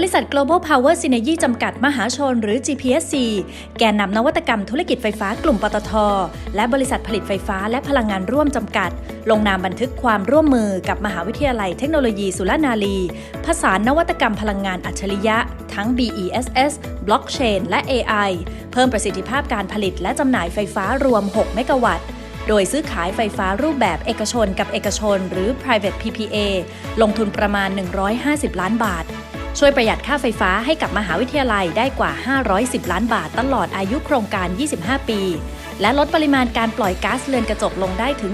บริษัท Global Power Synergy จำกัดมหาชนหรือ GPSC แกนนำนวัตกรรมธุรกิจไฟฟ้ากลุ่มปตท และบริษัทผลิตไฟฟ้าและพลังงานร่วมจำกัด ลงนามบันทึกความร่วมมือกับมหาวิทยาลัยเทคโนโลยีสุรนารีผสานนวัตกรรมพลังงานอัจฉริยะ ทั้ง BESS Blockchain และ AI เพิ่มประสิทธิภาพการผลิตและจำหน่ายไฟฟ้ารวม 6 เมกะวัตต์โดยซื้อขายไฟฟ้ารูปแบบเอกชนกับเอกชน หรือ private PPA ลงทุนประมาณ 150 ล้านบาท ช่วยประหยัดค่าไฟฟ้าให้กับมหาวิทยาลัยได้กว่า 510 ล้านบาทตลอดอายุโครงการ 25 ปี และลดปริมาณการปล่อยก๊าซเรือนกระจกลงได้ถึง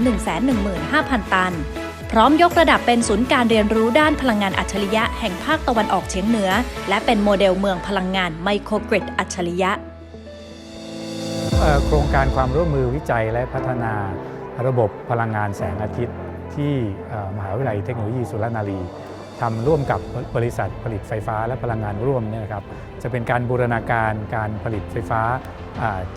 115,000 ตัน พร้อมยกระดับเป็นศูนย์การเรียนรู้ด้านพลังงานอัจฉริยะแห่งภาคตะวันออกเฉียงเหนือ และเป็นโมเดลเมืองพลังงานไมโครกริดอัจฉริยะโครงการความร่วมมือวิจัยและพัฒนาระบบพลังงานแสงอาทิตย์ที่มหาวิทยาลัยเทคโนโลยีสุรนารี ทำร่วมกับบริษัทผลิตไฟฟ้าและพลังงานร่วมเนี่ยนะครับจะเป็นการบูรณาการการผลิตไฟฟ้า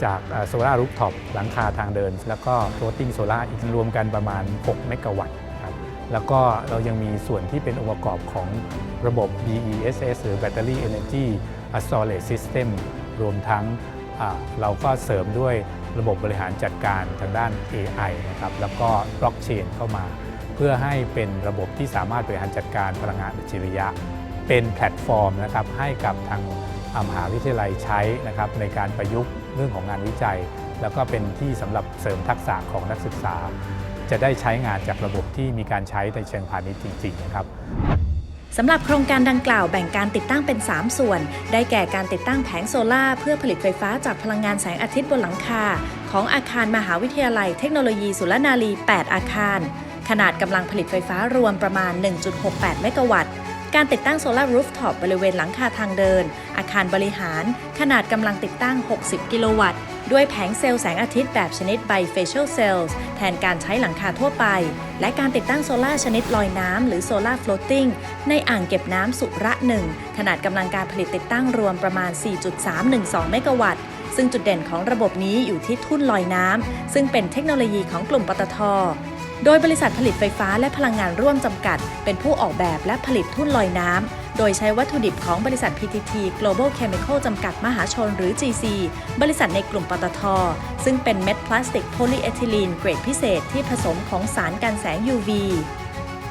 จากโซลารูฟท็อปหลังคาทางเดิน แล้วก็โฟลติ้งโซลาอีกรวมกันประมาณ 6 เมกะวัตต์ครับแล้วก็เรายังมีส่วนที่เป็นองค์ประกอบของระบบ BESS หรือ Battery Energy Storage System รวมทั้งอ่าเราก็เสริมด้วยระบบบริหารจัดการทางด้าน AI นะครับแล้วก็บล็อกเชนเข้ามา เพื่อให้เป็นระบบที่สามารถบริหารจัดการพลังงานอัจฉริยะ เป็นแพลตฟอร์มนะครับให้กับทางมหาวิทยาลัยใช้นะครับในการประยุกต์เรื่องของงานวิจัย แล้วก็เป็นที่สำหรับเสริมทักษะของนักศึกษา จะได้ใช้งานจากระบบที่มีการใช้ในเชิงพาณิชย์จริงๆนะครับสำหรับโครงการดังกล่าวแบ่งการติดตั้งเป็น 3 ส่วน ได้แก่การติดตั้งแผงโซล่าเพื่อผลิตไฟฟ้าจากพลังงานแสงอาทิตย์บนหลังคา ของอาคารมหาวิทยาลัยเทคโนโลยีสุรนารี 8 อาคาร ขนาดกำลังผลิตไฟฟ้ารวมประมาณ 1.68 เมกะวัตต์ การติดตั้งโซลาร์รูฟท็อปบริเวณหลังคาทางเดิน อาคารบริหาร ขนาดกำลังติดตั้ง 60 กิโลวัตต์ ด้วยแผงเซลล์แสงอาทิตย์แบบชนิด bifacial cells แทนการใช้หลังคาทั่วไป และการติดตั้งโซลาชนิดลอยน้ำหรือ solar floating ในอ่างเก็บน้ำสุระหนึ่งขนาดกำลังการผลิตติดตั้งรวมประมาณ 4.312 เมกะวัตต์ซึ่งจุดเด่นของระบบนี้อยู่ที่ทุ่นลอยน้ำซึ่งเป็นเทคโนโลยีของกลุ่มปตท โดยบริษัทผลิตไฟฟ้าและพลังงานร่วมจำกัด เป็นผู้ออกแบบและผลิตทุ่นลอยน้ำ โดยใช้วัตถุดิบของบริษัท PTT Global Chemical จำกัดมหาชนหรือ GC บริษัทในกลุ่มปตท ซึ่งเป็นเม็ดพลาสติกโพลีเอทิลีนเกรดพิเศษที่ผสมของสารกันแสง UV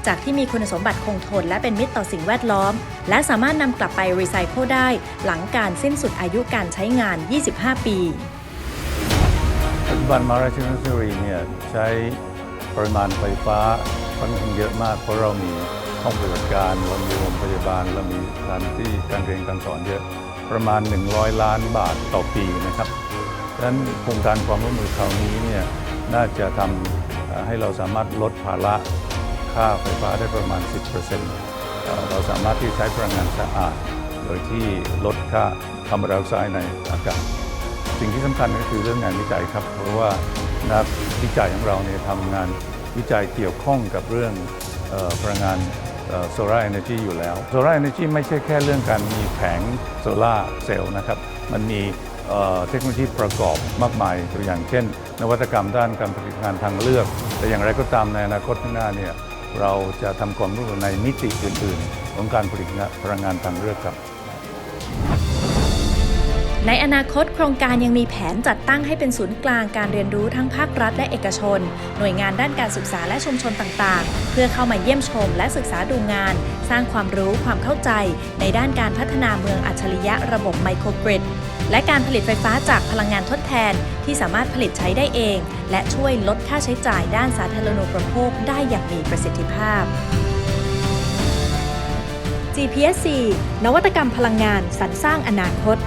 จากที่มีคุณสมบัติคงทนและเป็นมิตรต่อสิ่งแวดล้อม และสามารถนำกลับไปรีไซเคิลได้ หลังการสิ้นสุดอายุการใช้งาน 25 ปีปัจจุบันมาราชวิทยาลัยเนี่ยใช้ ปริมาณไฟฟ้าค่อนข้างเยอะมาก เพราะเรามีห้องปฏิบัติการเรามีโรงพยาบาลเรามีสถานที่การเรียนการสอนเยอะประมาณ 100 ล้านบาทต่อปีนะครับดังนั้นโครงการความร่วมมือคราวนี้เนี่ยน่าจะทำให้เราสามารถลดภาระค่าไฟฟ้าได้ประมาณ 10%เอ่อเราสามารถที่ใช้พลังงานสะอาด โดยที่ลดค่าคาร์บอนไดออกไซด์ในอากาศ สิ่งที่สำคัญก็คือเรื่องงานวิจัยครับ เพราะว่า นักวิจัยของเราเนี่ยทำงานวิจัยเกี่ยวข้องกับเรื่องออพลังงานโซลาร์เอเนจีอยู่แล้วโซลาร์เอเนจีไม่ใช่แค่เรื่องการมีแผงโซลาร์เซลล์นะครับ มันมีเอ่อเทคโนโลยีประกอบมากมายตัวอย่างเช่น นวัตกรรมด้านการผลิตงานทางเลือก แต่อย่างไรก็ตามในอนาคตข้างหน้าเนี่ยเราจะทำความร่วมมือในมิติอื่น ๆ ของการผลิตพลังงานทางเลือกครับ ในอนาคตโครงการยังมีแผนจัดตั้งให้เป็นศูนย์กลางการเรียนรู้ทั้งภาครัฐและเอกชน หน่วยงานด้านการศึกษาและชุมชนต่างๆ เพื่อเข้ามาเยี่ยมชมและศึกษาดูงาน สร้างความรู้ความเข้าใจ ในด้านการพัฒนาเมืองอัจฉริยะระบบไมโครกริดและการผลิตไฟฟ้าจากพลังงานทดแทนที่สามารถผลิตใช้ได้เอง และช่วยลดค่าใช้จ่ายด้านสาธารณูปโภคได้อย่างมีประสิทธิภาพ GPSC นวัตกรรมพลังงานสรรสร้างอนาคต